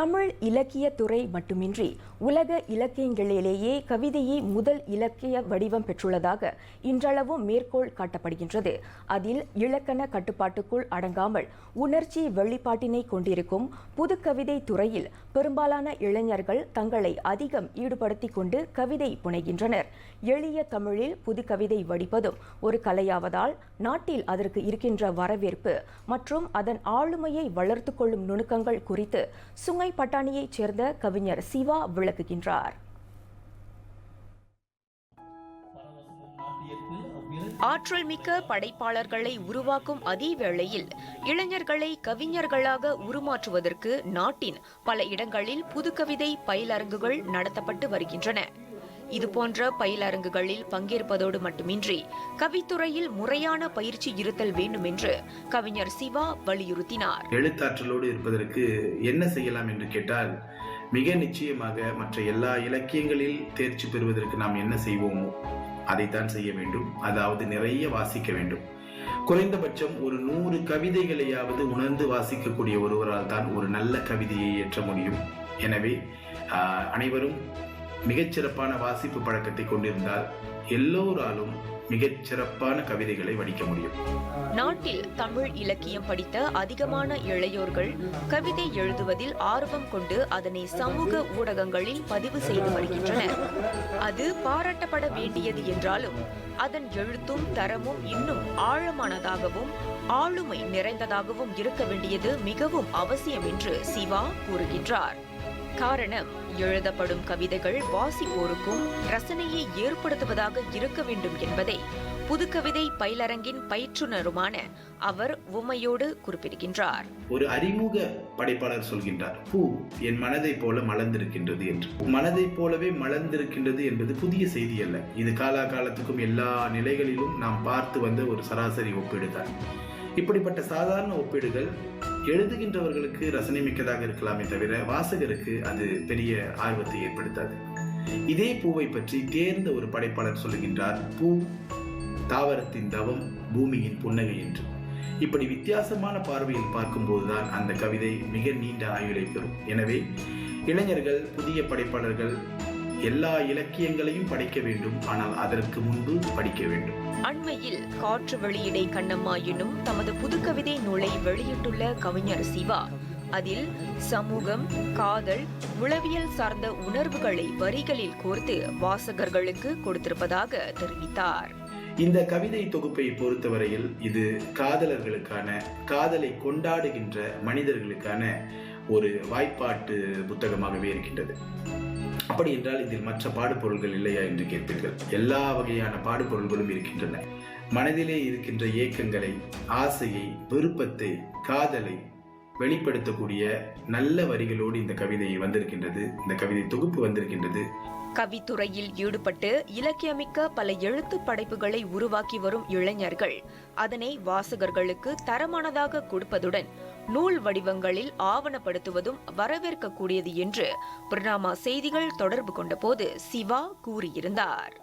தமிழ் இலக்கியத்துறை மட்டுமின்றி உலக இலக்கியங்களிலேயே கவிதையே முதல் இலக்கிய வடிவம் பெற்றுள்ளதாக இன்றளவும் மேற்கோள் காட்டப்படுகின்றது. அதில் இலக்கண கட்டுப்பாட்டுக்குள் அடங்காமல் உணர்ச்சி வெளிப்பாட்டினை கொண்டிருக்கும் புது கவிதை துறையில் பெரும்பாலான இளைஞர்கள் தங்களை அதிகம் ஈடுபடுத்தி கொண்டு கவிதை புனைகின்றனர். எளிய தமிழில் புது கவிதை வடிப்பதும் ஒரு கலையாவதால் நாட்டில் அதற்கு இருக்கின்ற வரவேற்பு மற்றும் அதன் ஆளுமையை வளர்த்து கொள்ளும் நுணுக்கங்கள் குறித்து சுங்கை பட்டாணியைச் சேர்ந்த கவிஞர் சிவா விளக்குகின்றார். ஆற்றல் மிக்க படைப்பாளர்களை உருவாக்கும் அதே வேளையில் இளைஞர்களை கவிஞர்களாக உருமாற்றுவதற்கு நாட்டின் பல இடங்களில் புதுக்கவிதை பயிலரங்குகள் நடத்தப்பட்டு வருகின்றன. இதுபோன்ற பயிலரங்குகளில் பங்கேற்பதோடு மட்டுமின்றி கவித்துறையில் முறையான பயிற்சி இருத்தல் வேண்டும் என்று கவிஞர் சிவா வலியுறுத்தினார். எழுத்தாற்றலோடு இருப்பதற்கு என்ன செய்யலாம் என்று கேட்டால் மிக நிச்சயமாக மற்ற எல்லா இலக்கியங்களில் தேர்ச்சி பெறுவதற்கு நாம் என்ன செய்வோமோ அதைத்தான் செய்ய வேண்டும். அதாவது நிறைய வாசிக்க வேண்டும். குறைந்தபட்சம் ஒரு நூறு கவிதைகளையாவது உணர்ந்து வாசிக்கக்கூடிய ஒருவரால் தான் ஒரு நல்ல கவிதையை ஏற்ற முடியும். எனவே அனைவரும் மிகச்சிறப்பான வாசிப்பு பழக்கத்தை கொண்டிருந்தால் எல்லோராலும் மிகச்சிறப்பான கவிதைகளை வடிக்க முடியும். நாட்டில் தமிழ் இலக்கியம் படித்த அதிகமான இளையோர்கள் கவிதை எழுதுவதில் ஆர்வம் கொண்டு அதனை சமூக ஊடகங்களில் பதிவு செய்து வருகின்றனர். அது பாராட்டப்பட வேண்டியது என்றாலும் அதன் எழுத்தும் தரமும் இன்னும் ஆழமானதாகவும் ஆளுமை நிறைந்ததாகவும் இருக்க வேண்டியது மிகவும் அவசியம் என்று சிவா கூறுகின்றார். காரணம் எழுதப்படும் கவிதைகள் வாசிப்போருக்கும் ரசனையை ஏற்படுத்துவதாக இருக்க வேண்டும் என்பதை புதுக்கவிதை பயிலரங்கின் பயிற்றுனருமான அவர் உமையோடு குறிப்பிடுகின்றார். ஒரு அறிமுக படைப்பாளர் சொல்கின்றார் பூ என் மனதைப் போல மலர்ந்திருக்கின்றது என்று. மனதைப் போலவே மலர்ந்திருக்கின்றது என்பது புதிய செய்தி அல்ல. இது காலாகாலத்துக்கும் எல்லா நிலைகளிலும் நாம் பார்த்து வந்த ஒரு சராசரி ஒப்பீடுதான். இப்படிப்பட்ட சாதாரண ஒப்பீடுகள் எழுதுகின்றவர்களுக்கு ரசனை மிக்கதாக இருக்கலாமே தவிர வாசகருக்கு அது பெரிய ஆர்வத்தை ஏற்படுத்தாது. இதே பூவை பற்றி தேர்ந்த ஒரு படைப்பாளர் சொல்லுகின்றார் பூ தாவரத்தின் தவம் பூமியின் புன்னகை என்று. இப்படி வித்தியாசமான பார்வையில் பார்க்கும்போதுதான் அந்த கவிதை மிக நீண்ட ஆயுளை பெறும். எனவே இளைஞர்கள் புதிய படைப்பாளர்கள் எல்லா இலக்கியங்களையும் படிக்க வேண்டும். ஆனால் அதற்கு முன்பு படிக்க வேண்டும். அண்மையில் காற்று வெளியிடை கண்ணம்மா எனும் தமது புதுக்கவிதை நூலை வெளியிட்டுள்ள கவிஞர் சிவா. அதில் சமூகம் காதல் உளவியல் சார்ந்த உணர்வுகளை வரிகளில் கோர்த்து வாசகர்களுக்கு கொடுத்திருப்பதாக தெரிவித்தார். இந்த கவிதை தொகுப்பை பொறுத்தவரையில் இது காதலர்களுக்கான காதலை கொண்டாடுகின்ற மனிதர்களுக்கான ஒரு வாய்ப்பாட்டு புத்தகமாகவே இருக்கின்றது. அப்படி என்றால் இதில் மற்ற பாடுபொருள்கள் இல்லையா என்று கேட்பீர்கள். எல்லா வகையான பாடுபொருள்களும் இருக்கின்றன. மனதிலே இருக்கின்ற ஏக்கங்களை ஆசையை விருப்பத்தை காதலை வெளிப்படுத்தக்கூடிய நல்ல வரிகளோடு இந்த கவிதை வந்திருக்கின்றது. இந்த கவிதை தொகுப்பு வந்திருக்கின்றது. கவித்துறையில் ஈடுபட்டு இலக்கியமிக்க பல எழுத்து படைப்புகளை உருவாக்கி வரும் இளைஞர்கள் அதனை வாசகர்களுக்கு தரமானதாக கொடுப்பதுடன் நூல் வடிவங்களில் ஆவணப்படுத்துவதும் வரவேற்கக்கூடியது என்று பிரணாமா செய்திகள் தொடர்பு கொண்டபோது சிவா கூறியிருந்தார்.